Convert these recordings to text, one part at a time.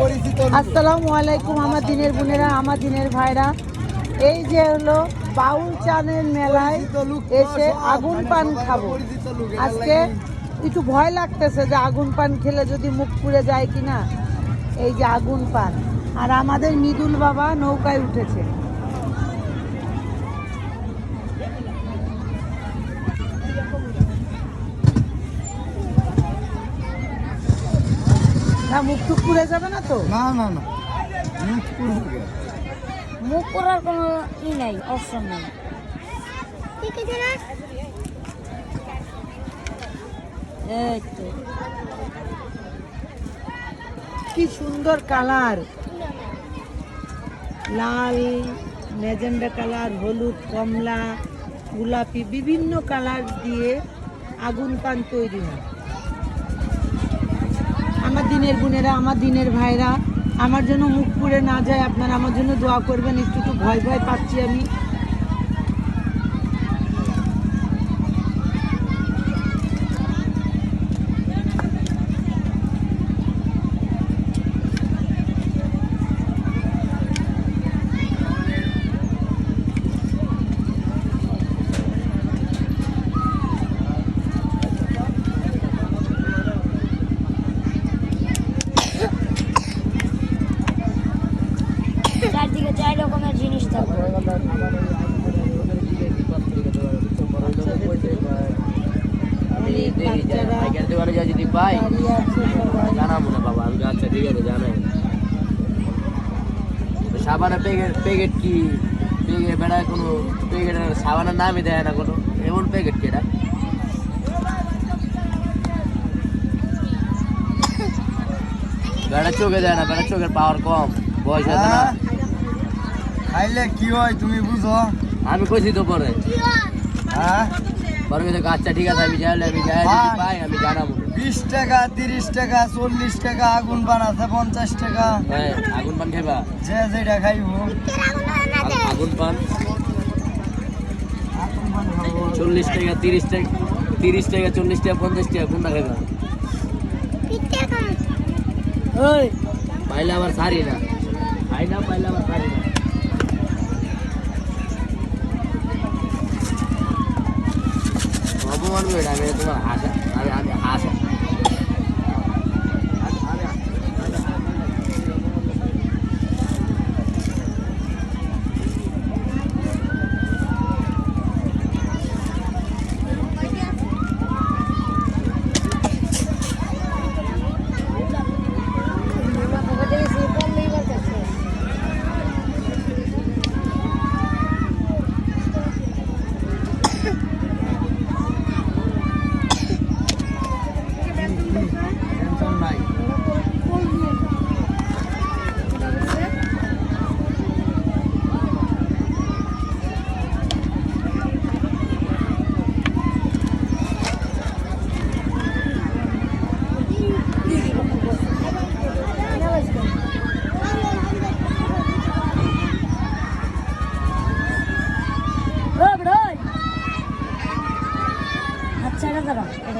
আসসালামু আলাইকুম আমার দিনের বোনেরা আমার দিনের ভাইরা। এই যে হলো বাউল চানের মেলায় এসে আগুন পান খাব। আজকে একটু ভয় লাগতেছে যে আগুন পান খেলে যদি মুখ পুড়ে যায় কিনা। এই যে আগুন পান। আর আমাদের মৃদুল বাবা নৌকায় উঠেছে। মুখ টুক পুড়ে যাবে না তো? না না না। মুখ মুখ করার কোনো ই নাই অপশন নাই। এই তো। কি সুন্দর কালার। লাল ম্যাজেন্ডা কালার হলুদ কমলা গোলাপি বিভিন্ন কালার দিয়ে আগুন পান তৈরি হয়। দিনের বোনেরা, আমার দিনের ভাইরা, আমার জন্য মুখ পুড়ে না যায়, আপনারা আমার জন্য দোয়া করবেন, একটু তো ভয় ভয় পাচ্ছি আমি। জিনিস থাকবে যদি আমি আচ্ছা সাবানের প্যাকেট প্যাকেট কি প্যাকেট বেড়া কোনো প্যাকেটের সাবানের নামই দেয় না কোনো এমন প্যাকেট কি এটা বেড়া চোখে দেয় না, বেড়া চোখের পাওয়ার কম। বয়স আছে না? খাইলে কি হয় তুমি বুঝো? আমি কইছি তো পরে। হ্যাঁ? পরে কইছে আচ্ছা ঠিক আছে আমি যাইলে আমি যাই পাই আমি জানাব। বিশ টাকা তিরিশ টাকা চল্লিশ টাকা আগুন বানাতে পঞ্চাশ টাকা। হ্যাঁ আগুন পান খাইবা? যে যেটা খাইব। আগুন পান পান। চল্লিশ টাকা তিরিশ টাকা তিরিশ টাকা চল্লিশ টাকা পঞ্চাশ টাকা কোনটা খাইবা? ওই পাইলে আবার সারি না না পাইলে আবার সারি না অপমান করে আমি তোমার হাসা আমি আমি হাসা পকেটে গেছি কম নেই বলতেছে টেনশন নাই আচ্ছা এটা দাঁড়া এটা কি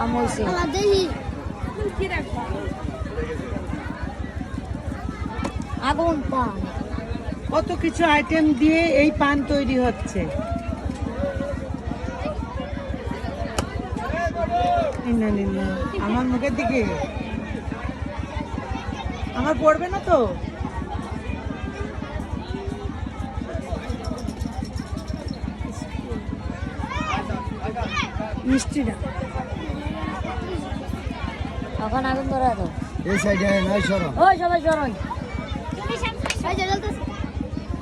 আম হইছে আগুন পান কত কিছু আইটেম দিয়ে এই পান তৈরি হচ্ছে। আমার মুখের দিকে। আমার পড়বে না তো? মিষ্টিটা। এখন আগুন ধরা দাও এই সাইডে নাই সরো ওই সবাই জড়াই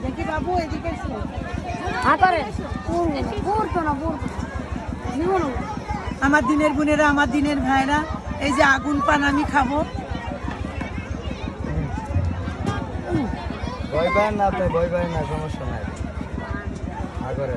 দেখি বাবু এদিকে এসো। হ্যাঁ করে না পুরতো নিব না আমার দিনের বোনেরা আমার দিনের ভাইরা এই যে আগুন পান আমি খাব। ভয় পায় না তো ভয় পায় না সমস্যা নাই। আগরে